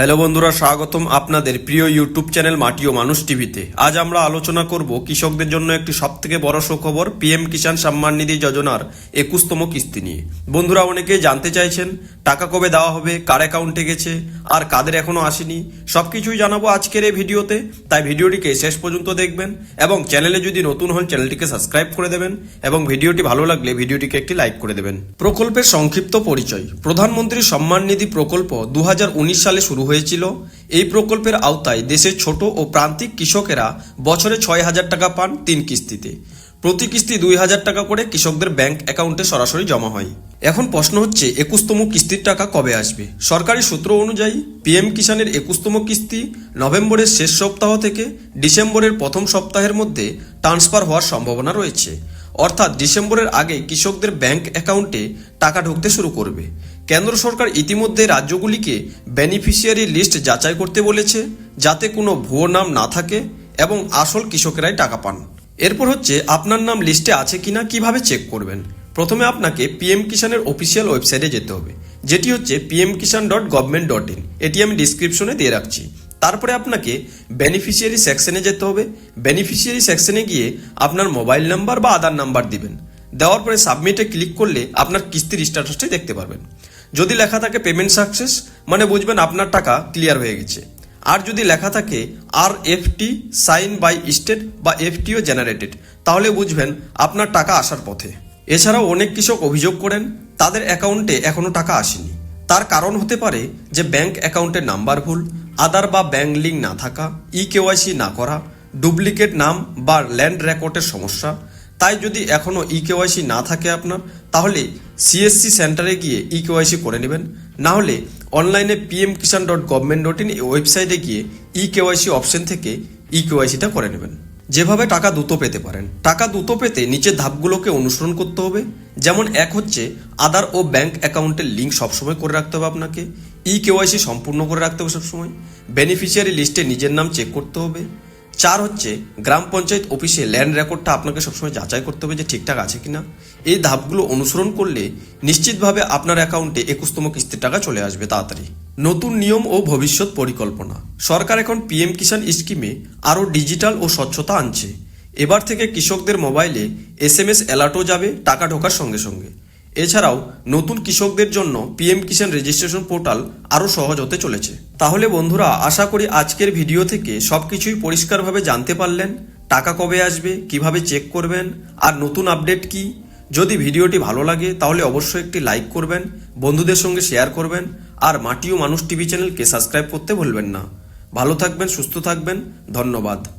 Hello বন্ধুরা, স্বাগতম আপনাদের প্রিয় ইউটিউব চ্যানেল মাটি ও মানুষ টিভিতে। আজ আমরা আলোচনা করব কৃষকদের জন্য একটি সবথেকে বড় সুখবর, পিএম কিষাণ সম্মান নিধি যোজনার একুশতম কিস্তি নিয়ে। বন্ধুরা, অনেকে জানতে চাইছেন, টাকা কবে দেওয়া হবে, কার অ্যাকাউন্টে গেছে, আর কাদের এখনও আসেনি সব কিছুই জানাব আজকের এই ভিডিওতে। তাই ভিডিওটিকে শেষ পর্যন্ত দেখবেন এবং চ্যানেলে যদি নতুন হন, চ্যানেলটিকে সাবস্ক্রাইব করে দেবেন এবং ভিডিওটি ভালো লাগলে ভিডিওটিকে একটি লাইক করে দেবেন। প্রকল্পের সংক্ষিপ্ত পরিচয়। প্রধানমন্ত্রী সম্মান নিধি প্রকল্প দু হাজার উনিশ সালে শুরু হয়েছিল। এই প্রকল্পের আওতায় দেশের ছোট ও প্রান্তিক কৃষকেরা বছরে ছয় হাজার টাকা পান তিন কিস্তিতে। প্রতি কিস্তি দুই হাজার টাকা করে কৃষকদের ব্যাংক অ্যাকাউন্টে সরাসরি জমা হয়। এখন প্রশ্ন হচ্ছে, একুশতম কিস্তির টাকা কবে আসবে? সরকারি সূত্র অনুযায়ী, পিএম কিষানের একুশতম কিস্তি নভেম্বরের শেষ সপ্তাহ থেকে ডিসেম্বরের প্রথম সপ্তাহের মধ্যে ট্রান্সফার হওয়ার সম্ভাবনা রয়েছে। অর্থাৎ ডিসেম্বরের আগে কৃষকদের ব্যাংক অ্যাকাউন্টে টাকা ঢুকতে শুরু করবে। কেন্দ্র সরকার ইতিমধ্যে রাজ্যগুলিকে বেনিফিশিয়ারি লিস্ট যাচাই করতে বলেছে, যাতে কোনো ভুয়ো নাম না থাকে এবং আসল কৃষকেরাই টাকা পান। এরপর হচ্ছে, আপনার নাম লিস্টে আছে কিনা, কীভাবে চেক করবেন? প্রথমে আপনাকে পিএম কিষানের অফিসিয়াল ওয়েবসাইটে যেতে হবে। যেটি হচ্ছে PM Kisan dot government dot in এটি আমি ডিসক্রিপশনে দিয়ে রাখছি। তারপরে আপনাকে বেনিফিশিয়ারি সেকশনে যেতে হবে। বেনিফিশিয়ারি সেকশনে গিয়ে আপনার মোবাইল নাম্বার বা আধার নাম্বার দিবেন। দেওয়ার পরে সাবমিটে ক্লিক করলে আপনার কিস্তির স্ট্যাটাসটি দেখতে পারবেন। যদি লেখা থাকে পেমেন্ট সাকসেস মানে বুঝবেন আপনার টাকা ক্লিয়ার হয়ে গেছে। আর যদি লেখা থাকে R FT sign by state বা এফটিও জেনারেটেড তাহলে বুঝবেন আপনার টাকা আসার পথে। এছাড়াও অনেক কৃষক অভিযোগ করেন, তাদের অ্যাকাউন্টে এখনও টাকা আসেনি। তার কারণ হতে পারে যে ব্যাংক অ্যাকাউন্টের নাম্বার ভুল, আধার বা ব্যাংক লিঙ্ক না থাকা ই কেওয়াইসি না করা ডুপ্লিকেট নাম বা ল্যান্ড রেকর্ডের সমস্যা তাই যদি এখনও ই কেওয়াইসি না থাকে আপনার, তাহলে সিএসসি সেন্টারে গিয়ে ই কেওয়াইসি করে নেবেন। না হলে অনলাইনে PM Kisan dot government dot in ওয়েবসাইটে গিয়ে ই কেওয়াইসি অপশন থেকে ই কেওয়াইসিটা করে নেবেন। যেভাবে টাকা দ্রুত পেতে পারেন। টাকা দ্রুত পেতে নিচের ধাপগুলোকে অনুসরণ করতে হবে। যেমন এক হচ্ছে আধার ও ব্যাংক অ্যাকাউন্টের লিঙ্ক সবসময় করে রাখতে হবে আপনাকে। ই কেওয়াইসি সম্পূর্ণ করে রাখতে হবে সবসময়। বেনিফিশিয়ারি লিস্টে নিজের নাম চেক করতে হবে। চার হচ্ছে, গ্রাম পঞ্চায়েত অফিসে ল্যান্ড রেকর্ডটা আপনাকে সবসময় যাচাই করতে হবে যে ঠিকঠাক আছে কিনা। এই ধাপগুলো অনুসরণ করলে নিশ্চিতভাবে আপনার অ্যাকাউন্টে একুশতম কিস্তির টাকা চলে আসবে তাড়াতাড়ি। নতুন নিয়ম ও ভবিষ্যৎ পরিকল্পনা। সরকার এখন পিএম কিষাণ স্কিমে আরও ডিজিটাল ও স্বচ্ছতা আনছে। এবার থেকে কৃষকদের মোবাইলে এস এম এস অ্যালার্টও যাবে, টাকা ঢোকার সঙ্গে সঙ্গে। এছাড়াও নতুন কৃষকদের জন্য পিএম কিষাণ রেজিস্ট্রেশন পোর্টাল আরও সহজ হতে চলেছে। তাহলে বন্ধুরা, আশা করি আজকের ভিডিও থেকে সব কিছুই পরিষ্কারভাবে জানতে পারলেন, টাকা কবে আসবে, কীভাবে চেক করবেন, আর নতুন আপডেট কি? যদি ভিডিওটি ভালো লাগে, তাহলে অবশ্যই একটি লাইক করবেন, বন্ধুদের সঙ্গে শেয়ার করবেন, আর মাটিও মানুষ টিভি চ্যানেলকে সাবস্ক্রাইব করতে ভুলবেন না। ভালো থাকবেন, সুস্থ থাকবেন, ধন্যবাদ।